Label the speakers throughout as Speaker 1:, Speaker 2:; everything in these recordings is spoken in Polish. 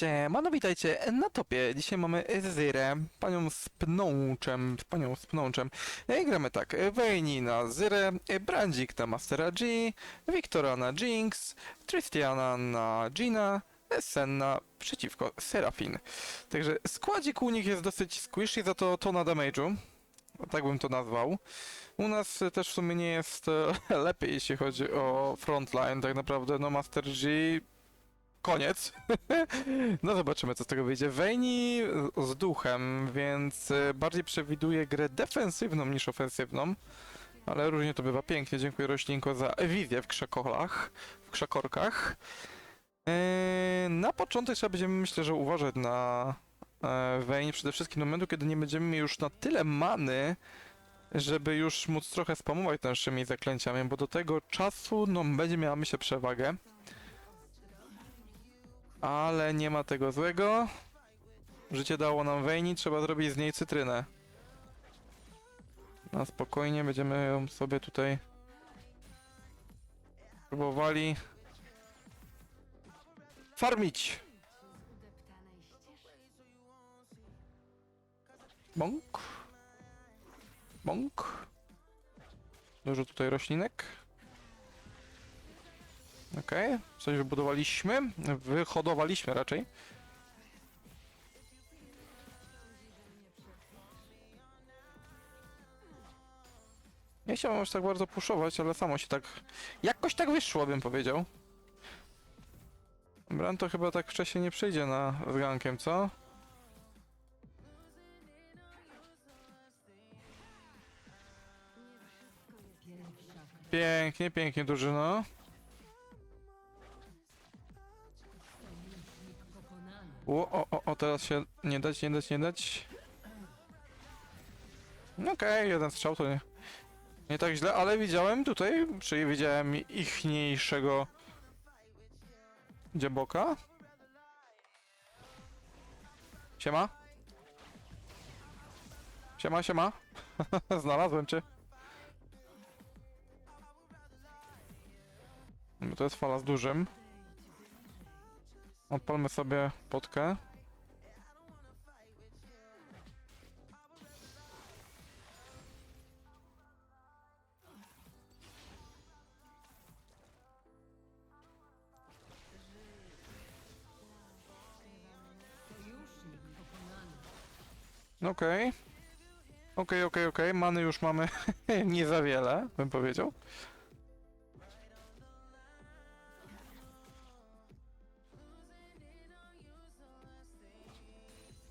Speaker 1: Siemano, witajcie na topie. Dzisiaj mamy Zyrę, panią z pnączem, z panią z pnączem. I gramy tak, Vayne na Zyrę, Brandzik na Mastera G, Wiktora na Jinx, Tristiana na Gina, Senna przeciwko Serafin. Także składzik u nich jest dosyć squishy, za to to na damage'u. Tak bym to nazwał. U nas też w sumie nie jest e, lepiej, jeśli chodzi o frontline. Tak naprawdę, no Master G koniec. no zobaczymy, co z tego wyjdzie. Vayne z duchem, więc e, bardziej przewiduje grę defensywną niż ofensywną. Ale różnie to bywa. Pięknie, dziękuję Roślinko za wizję w krzakolach, w krzakorkach. E, na początek trzeba będziemy, myślę, że uważać na e, Vayne, przede wszystkim do momentu, kiedy nie będziemy mieli już na tyle many, żeby już móc trochę spamować naszymi zaklęciami, bo do tego czasu, no, będzie miała, myślę, przewagę. Ale nie ma tego złego. Życie dało nam Wejni, trzeba zrobić z niej cytrynę. Na spokojnie będziemy ją sobie tutaj próbowali farmić. Bąk. Bąk. Dużo tutaj roślinek. Okej, coś wybudowaliśmy. Wyhodowaliśmy raczej. Nie chciałem aż tak bardzo puszować, ale samo się tak... Jakoś tak wyszło, bym powiedział. Bran to chyba tak wcześniej nie przyjdzie na z gankiem, co? Pięknie, pięknie, drużyno. O, o, o, o, teraz się nie dać, nie dać, nie dać. Okej, jeden strzał to nie, nie tak źle, ale widziałem tutaj, czyli widziałem ichniejszego dzieboka. Siema. Siema, siema. Znalazłem cię. No to jest fala z dużym. Odpalmy sobie potkę. Okej. Okej, okej, okej. Many już mamy nie za wiele, bym powiedział.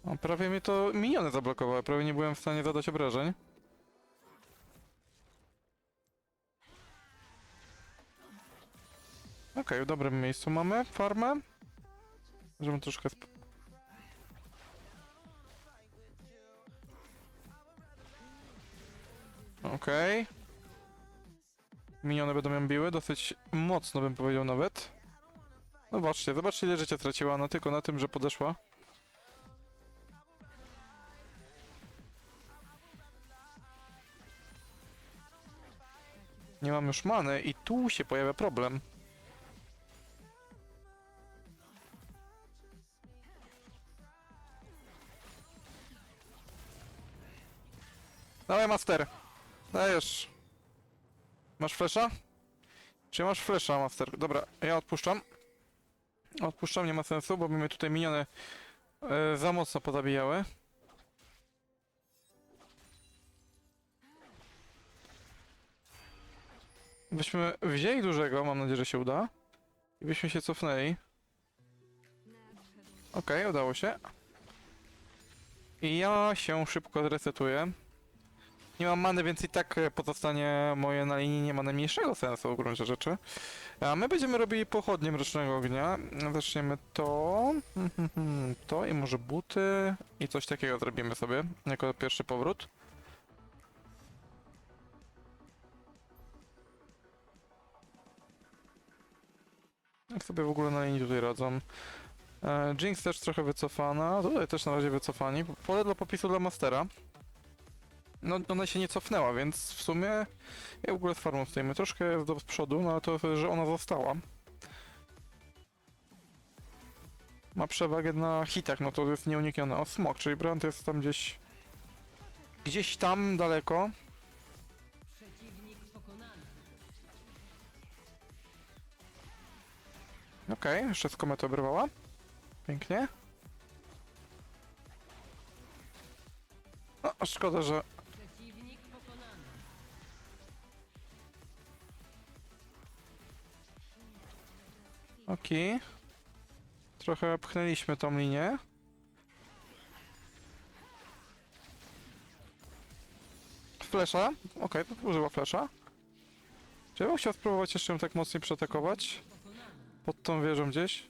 Speaker 1: O, prawie mnie to miniony zablokowały, prawie nie byłem w stanie zadać obrażeń. Okej, w dobrym miejscu mamy farmę. Żeby troszkę sp- Okej. Miniony będą ją biły, dosyć mocno bym powiedział nawet. No zobaczcie, zobaczcie ile życia straciła, no tylko na tym, że podeszła. Nie mam już many i tu się pojawia problem. Dawaj, master. Dajesz. Masz flesza? Czy masz flesza, master? Dobra, ja odpuszczam. Odpuszczam, nie ma sensu, bo mnie tutaj miniony e, za mocno pozabijały. Byśmy wzięli dużego, mam nadzieję, że się uda. I byśmy się cofnęli. Okej, udało się. I ja się szybko zresetuję. Nie mam many, więc i tak e, pozostanie moje na linii nie ma najmniejszego sensu w gruncie rzeczy. A my będziemy robili pochodnie Mrocznego Ognia. Zaczniemy to, to i może buty i coś takiego zrobimy sobie jako pierwszy powrót. Jak sobie w ogóle na linii tutaj radzą. E, Jinx też trochę wycofana, tutaj też na razie wycofani. Pole dla popisu dla Mastera. No ona się nie cofnęła, więc w sumie ja w ogóle z farmą stoimy. Troszkę jest do przodu, no ale to, że ona została. ma przewagę na hitach, no to jest nieuniknione. O, smok, czyli Brand jest tam gdzieś... Gdzieś tam daleko. Okej, jeszcze z kometą oberwała. Pięknie. No, szkoda, że... Okej. Trochę pchnęliśmy tą linię. Flesza. Okej, to użyła flesza. Czy ja bym chciał spróbować jeszcze ją tak mocniej przeatakować? Pod tą wieżą gdzieś.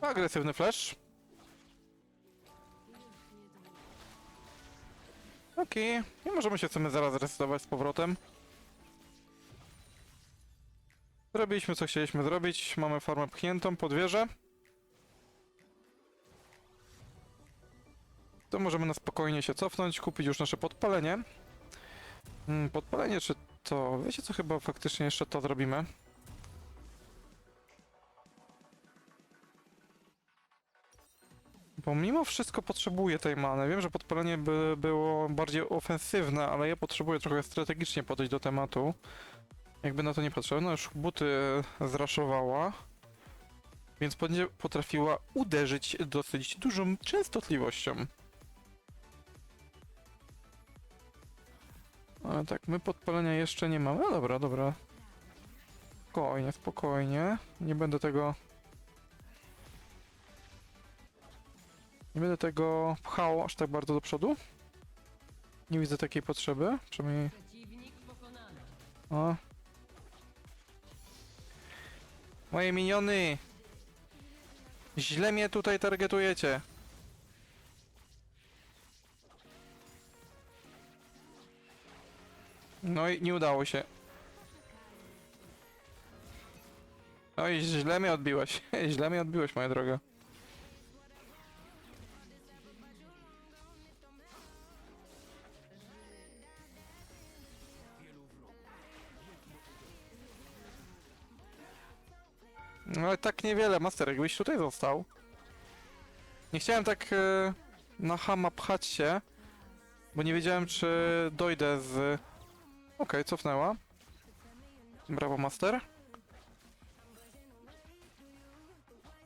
Speaker 1: Agresywny flash. Okej, i możemy się chcemy zaraz resetować z powrotem. Zrobiliśmy co chcieliśmy zrobić. Mamy farmę pchniętą pod wieżę. To możemy na spokojnie się cofnąć, kupić już nasze podpalenie. Mm, podpalenie czy to... Wiecie co, chyba faktycznie jeszcze to zrobimy. Bo mimo wszystko potrzebuję tej many. Wiem, że podpalenie by było bardziej ofensywne, ale ja potrzebuję trochę strategicznie podejść do tematu. Jakby na to nie patrzyła. No już buty zraszowała. Więc będzie potrafiła uderzyć dosyć dużą częstotliwością. Ale tak, my podpalenia jeszcze nie mamy. No dobra, dobra. Spokojnie, spokojnie. Nie będę tego... Nie będę tego pchał aż tak bardzo do przodu. Nie widzę takiej potrzeby. Przynajmniej... O. Moje miniony! Źle mnie tutaj targetujecie. No i nie udało się. Oj, źle mnie odbiłeś. źle mnie odbiłeś, moja droga. No ale tak niewiele, Master, jakbyś tutaj został. Nie chciałem tak e, na hama pchać się, bo nie wiedziałem, czy dojdę z... Okej, cofnęła. Brawo, Master.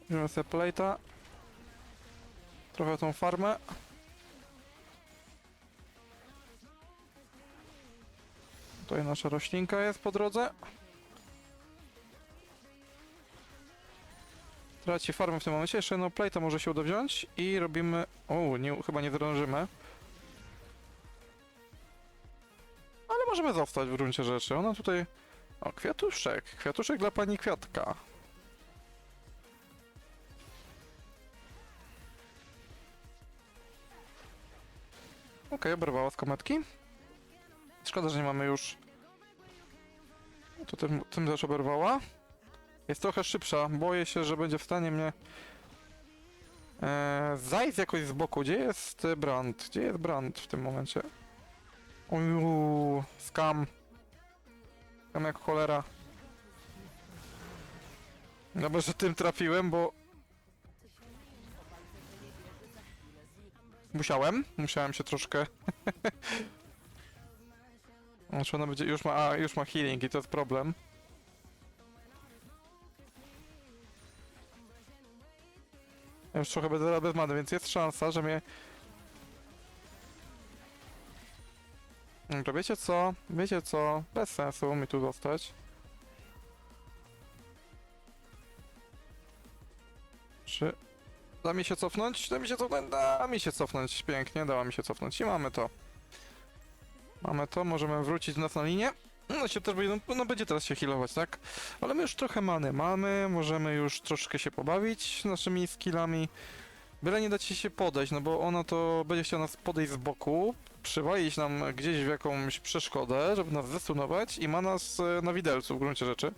Speaker 1: Wziąłem sobie plate'a. Trochę tą farmę. Tutaj nasza roślinka jest po drodze. Traci farmę w tym momencie. Jeszcze jedno plate'a może się uda wziąć. I robimy... O, nie, chyba nie zdążymy. Możemy zostać w gruncie rzeczy. Ona tutaj... O, kwiatuszek. Kwiatuszek dla pani Kwiatka. Okej, oberwała z kometki. Szkoda, że nie mamy już... To tym, tym też oberwała. Jest trochę szybsza. Boję się, że będzie w stanie mnie... Eee, zajść jakoś z boku. Gdzie jest Brand? Gdzie jest Brand w tym momencie? Uuu, skam. Skam jak cholera. Dobra, że tym trafiłem, bo... Musiałem, musiałem się troszkę... Znaczy ona będzie, już ma, a, już ma healing i to jest problem. Ja już trochę będę bez many, więc jest szansa, że mnie... Dobra, wiecie co? Wiecie co? Bez sensu mi tu zostać. Czy... Da mi się cofnąć? Da mi się cofnąć? Da mi się cofnąć. Pięknie, dała mi się cofnąć. I mamy to. Mamy to, możemy wrócić nas na linię. No się też będzie, no będzie teraz się healować, tak? Ale my już trochę many mamy, możemy już troszkę się pobawić naszymi skillami. Byle nie dać się podejść, no bo ona to będzie chciała nas podejść z boku, przywalić nam gdzieś w jakąś przeszkodę, żeby nas zesunować i ma nas e, na widelcu w gruncie rzeczy.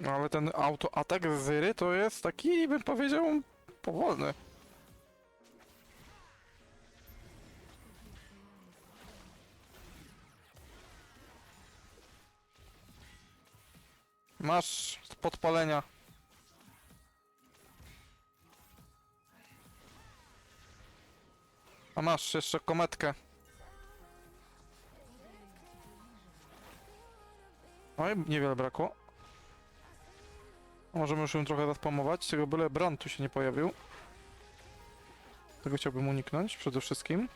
Speaker 1: No, ale ten autoatak z Zyry to jest taki, bym powiedział, powolny. Masz podpalenia. A masz jeszcze kometkę. Oj, niewiele brakło. Możemy już ją trochę zaspamować, tego byle Brand tu się nie pojawił. Tego chciałbym uniknąć przede wszystkim.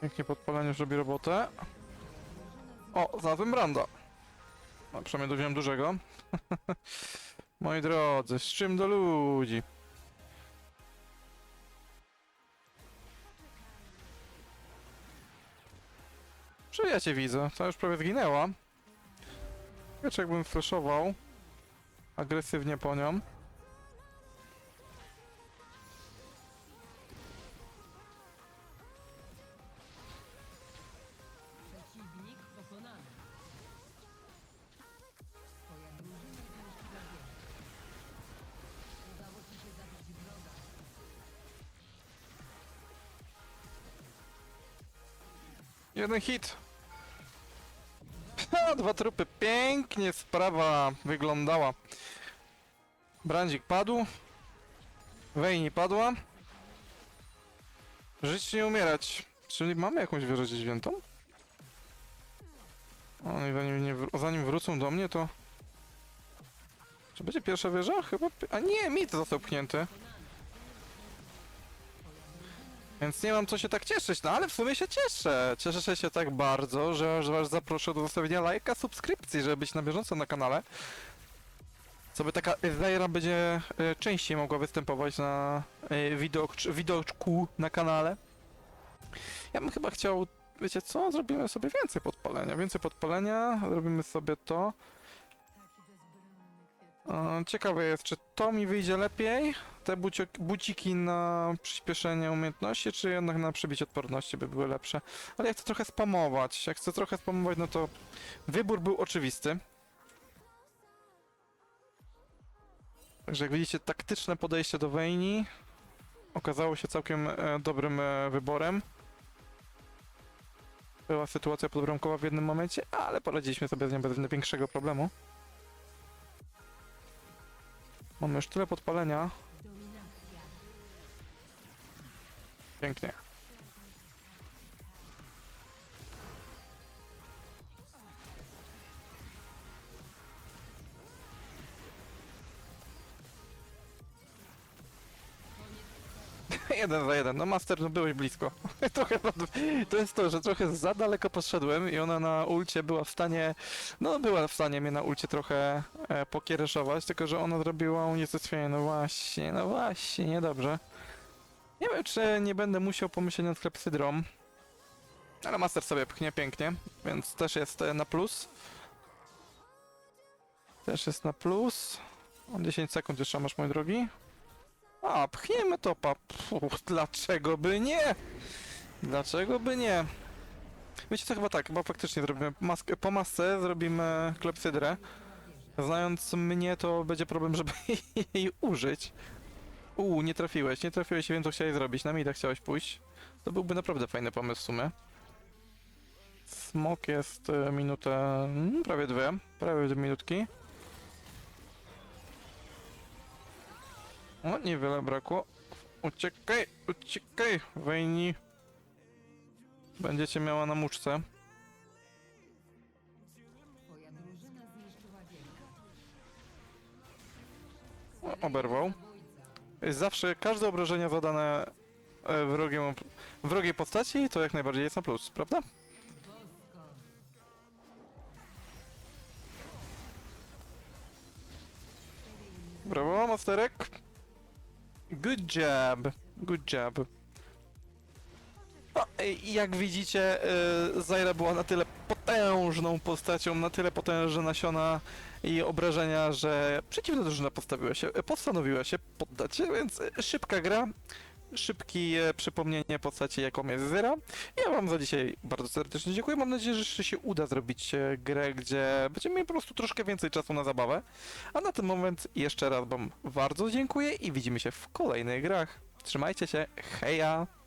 Speaker 1: Pięknie podpalenie już robi robotę. O, znalazłem Branda. No, przynajmniej dowiedziałem dużego. Moi drodzy, z czym do ludzi? Czy ja cię widzę? Ta już prawie zginęła. Wiesz, jakbym flashował agresywnie po nią. Jeden hit. Ha, dwa trupy. Pięknie sprawa wyglądała. Brandzik padł. Wejni padła. Żyć nie umierać. Czyli mamy jakąś wieżę dziewiątą? Oni zanim, nie wr- zanim wrócą do mnie, to... Czy będzie pierwsza wieża? Chyba... A nie, mit został pchnięty. Więc nie mam co się tak cieszyć, no ale w sumie się cieszę. Cieszę się tak bardzo, że aż was zaproszę do zostawienia lajka, subskrypcji, żeby być na bieżąco na kanale. Co by taka Zaira będzie e, częściej mogła występować na e, widok, widoczku na kanale. Ja bym chyba chciał, wiecie co, zrobimy sobie więcej podpalenia, więcej podpalenia, zrobimy sobie to. E, Ciekawe jest, czy to mi wyjdzie lepiej, te buciki na przyspieszenie umiejętności, czy jednak na przebicie odporności by były lepsze. Ale ja chcę trochę spamować. Jak chcę trochę spamować, no to wybór był oczywisty. Także jak widzicie, taktyczne podejście do Wejni okazało się całkiem e, dobrym e, wyborem. Była sytuacja podbramkowa w jednym momencie, ale poradziliśmy sobie z nią bez większego problemu. Mamy już tyle podpalenia. Pięknie. jeden za jeden. No Master, no byłeś blisko. trochę, to jest to, że trochę za daleko poszedłem i ona na ulcie była w stanie, no była w stanie mnie na ulcie trochę e, pokiereszować, tylko że ona zrobiła unicestwienie. No właśnie, no właśnie, niedobrze. Nie wiem, czy nie będę musiał pomyśleć nad klepsydrą. Ale Master sobie pchnie pięknie, więc też jest e, na plus. Też jest na plus. Mam 10 sekund jeszcze masz, mój drogi. A, pchniemy topa. Pff, dlaczego by nie? Dlaczego by nie? Wiecie co, chyba tak, chyba faktycznie zrobimy maskę, po masce zrobimy klepsydrę. Znając mnie, to będzie problem, żeby jej użyć. Uuu, nie trafiłeś, nie trafiłeś, wiem co chciałeś zrobić. Na mida chciałeś pójść. To byłby naprawdę fajny pomysł w sumie. Smok jest e, minutę, mm, prawie dwie, prawie dwie minutki. O, niewiele brakło. Uciekaj, uciekaj, Wejni. Będziecie miała na muczce. Oberwał. Zawsze każde obrażenia zadane e, wrogiem, wrogiej postaci to jak najbardziej jest na plus, prawda? Brawo, masterek. Good job. Good job. No, jak widzicie, y, Zaira była na tyle potężną postacią, na tyle potężne nasiona i obrażenia, że przeciwna drużyna postawiła się, postanowiła się poddać, więc szybka gra, szybkie przypomnienie postaci, jaką jest Zyra. Ja wam za dzisiaj bardzo serdecznie dziękuję. Mam nadzieję, że jeszcze się uda zrobić e, grę, gdzie będziemy mieli po prostu troszkę więcej czasu na zabawę. A na ten moment jeszcze raz wam bardzo dziękuję i widzimy się w kolejnych grach. Trzymajcie się, heja!